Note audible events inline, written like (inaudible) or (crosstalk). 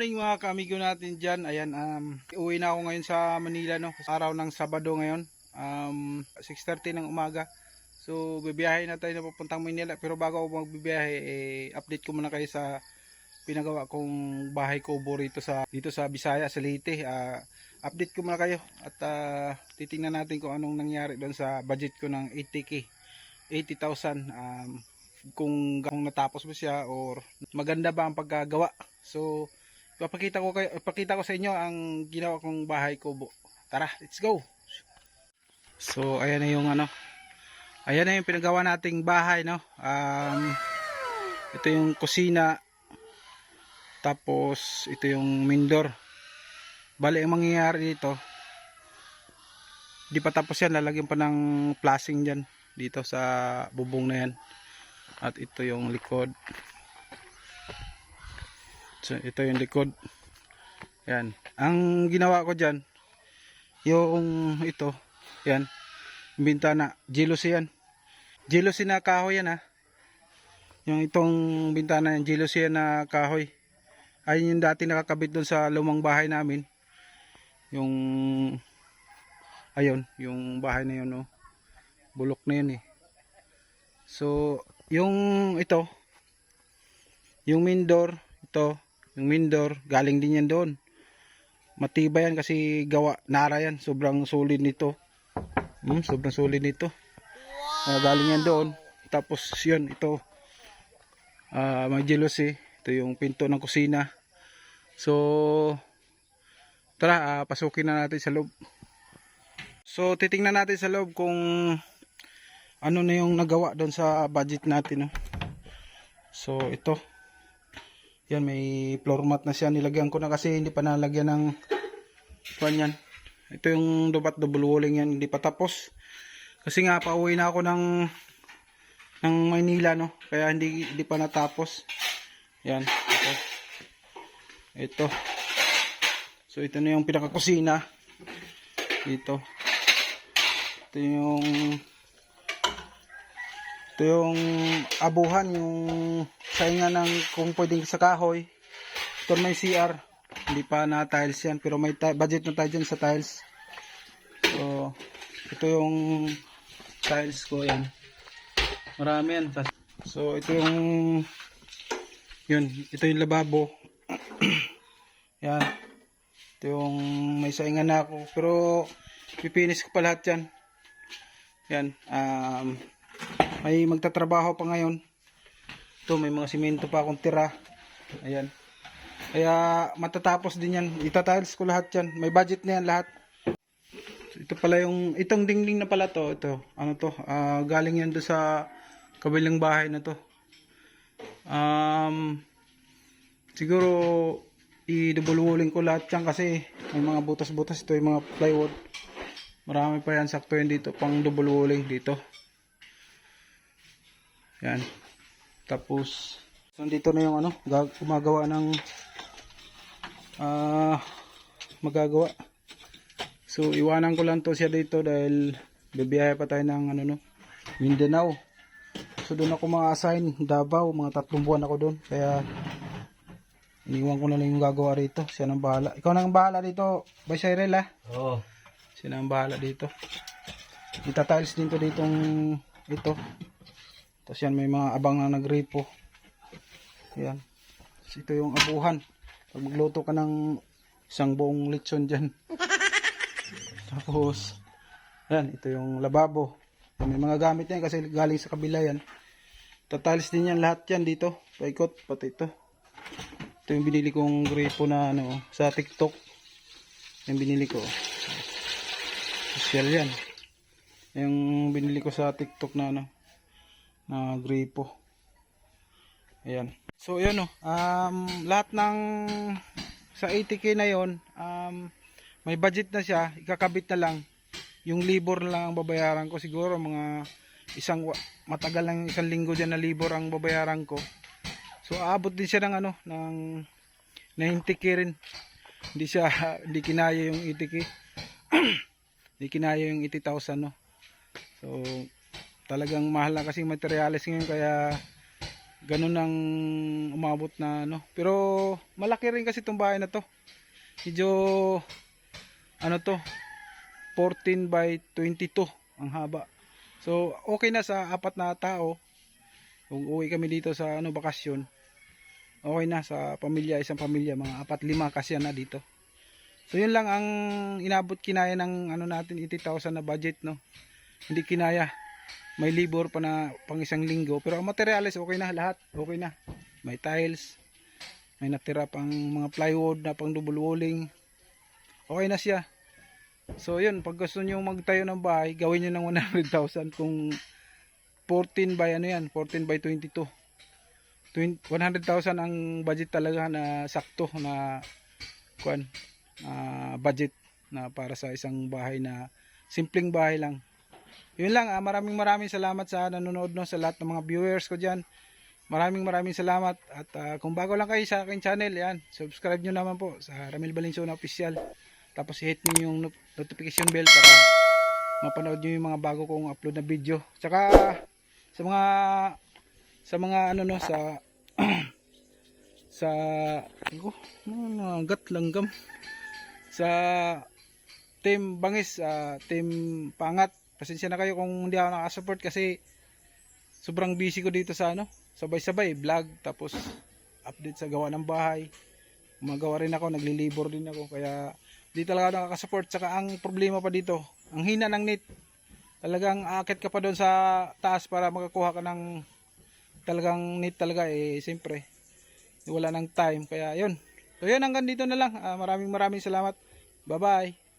morning mga kaamigo natin dyan. Ayan, um, uwi na ako ngayon sa Manila, no? Araw ng Sabado ngayon. Um, 6.30 ng umaga. So, bibiyahe na tayo na papuntang Manila. Pero bago ako magbibiyahe, eh, update ko muna kayo sa pinagawa kong bahay kubo rito sa, dito sa Bisaya, sa Leyte. Ah, update ko muna kayo at ah, titingnan natin kung anong nangyari doon sa budget ko ng 80k. 80,000 um, kung, kung natapos mo siya or maganda ba ang pagkagawa. So, ipapakita ko kayo, ipakita ko sa inyo ang ginawa kong bahay kubo. Tara, let's go. So, ayan na yung ano. Ayan na yung pinagawa nating bahay, no. Um, ito yung kusina. Tapos, ito yung mindor. Bali, ang mangyayari dito, di pa tapos yan, lalagyan pa ng plasing dyan dito sa bubong na yan. At ito yung likod. So, ito yung likod. Yan. Ang ginawa ko dyan, yung ito, yan, bintana, jealousy yan. Jealousy na kahoy yan ha. Yung itong bintana yan, jealousy yan na kahoy. Ayun yung dati nakakabit doon sa lumang bahay namin. Yung, ayun, yung bahay na yun, no. Bulok na yun eh. So, yung ito, yung main door, ito, yung main door, galing din yan doon. Matibay yan kasi gawa, nara yan, sobrang solid nito. Hmm, sobrang solid nito. Ah, galing yan doon. Tapos yun, ito, ah may jealousy. Ito yung pinto ng kusina. So, tara, ah, pasukin na natin sa loob. So, titingnan natin sa loob kung ano na yung nagawa doon sa budget natin. No? So, ito. Yan, may floor mat na siya. Nilagyan ko na kasi hindi pa nalagyan ng kwan yan. Ito yung dubat double walling yan. Hindi pa tapos. Kasi nga, pauwi na ako ng ng Maynila, no? Kaya hindi, hindi pa natapos. Yan. Ito. Ito. So, ito na yung pinakakusina. Dito. Ito yung ito yung abuhan, yung saingan ng kung pwedeng sa kahoy. Ito may CR. Hindi pa na tiles yan, pero may budget na tayo dyan sa tiles. So, ito yung tiles ko yan. Marami yan. So, ito yung yun, ito yung lababo. (clears throat) yan. Ito yung may saingan na ako. Pero, pipinis ko pa lahat yan. Yan. Um, may magtatrabaho pa ngayon. Ito, may mga simento pa akong tira. Ayan. Kaya matatapos din yan. Itatiles ko lahat yan. May budget na yan lahat. Ito pala yung, itong dingding na pala to. Ito, ano to, ah, galing yan do sa kabilang bahay na to. Um, siguro, i-double ko lahat yan kasi may mga butas-butas ito yung mga plywood. Marami pa yan sakto yan dito pang double walling dito. Yan. Tapos, nandito na yung ano, gumagawa ng ah magagawa. So, iwanan ko lang to siya dito dahil bibiyahe pa tayo ng ano no, Mindanao. So, doon ako ma-assign Davao, mga tatlong buwan ako doon. Kaya, iniwan ko na lang yung gagawa rito. Siya nang bahala. Ikaw nang bahala dito, Boy Cyril ha? Oo. Siya nang bahala dito. Itatiles din to ditong ito. Tapos yan may mga abang na nagripo. Yan. Tapos ito yung abuhan. Pag magluto ka ng isang buong lechon dyan. (laughs) Tapos, yan, ito yung lababo. May mga gamit yan kasi galing sa kabila yan. Tatiles din yan lahat yan dito. Paikot, pati ito. Ito yung binili kong gripo na ano, sa TikTok. Yung binili ko. Social yan. Yung binili ko sa TikTok na ano, na gripo. Ayan. So, yun o. Um, lahat ng sa 80k na yon um, may budget na siya. Ikakabit na lang. Yung libor lang ang babayaran ko. Siguro mga isang matagal lang isang linggo dyan na libor ang babayaran ko. So, aabot din siya ng ano, ng 90k rin. Hindi siya, (laughs) hindi kinaya yung 80k. (clears throat) hindi kinaya yung 80,000 no. So, talagang mahal na kasi materials ngayon kaya ganun ang umabot na ano. Pero malaki rin kasi itong bahay na to. Medyo ano to 14 by 22 ang haba. So okay na sa apat na tao. Kung uwi kami dito sa ano bakasyon. Okay na sa pamilya, isang pamilya, mga apat lima kasi na dito. So yun lang ang inabot kinaya ng ano natin 80,000 na budget no. Hindi kinaya. May libor pa na pang isang linggo pero ang materials okay na lahat. Okay na. May tiles. May natira pang mga plywood na pang double walling. Okay na siya. So yun, pag gusto niyo magtayo ng bahay, gawin niyo ng 100,000 kung 14 by ano yan, 14 by 22. 20 100,000 ang budget talaga na sakto na kuan ah, budget na para sa isang bahay na simpleng bahay lang. Yun lang, ah, maraming maraming salamat sa nanonood no, sa lahat ng mga viewers ko diyan. Maraming maraming salamat at ah, kung bago lang kayo sa aking channel, yan, subscribe nyo naman po sa Ramil Valenzuela Official. Tapos hit nyo yung not- notification bell para mapanood nyo yung mga bago kong upload na video. Tsaka sa mga sa mga ano no sa (clears throat) sa ko ano gat langgam sa team bangis ah, team pangat pasensya na kayo kung hindi ako nakasupport kasi sobrang busy ko dito sa ano sabay-sabay vlog tapos update sa gawa ng bahay. Gumagawa rin ako naglilibor din ako kaya di talaga ako nakakasupport. Saka ang problema pa dito ang hina ng net. Talagang aakit ka pa doon sa taas para makakuha ka ng talagang net talaga eh siyempre wala nang time. Kaya yun. So yun hanggang dito na lang. Ah, maraming maraming salamat. Bye bye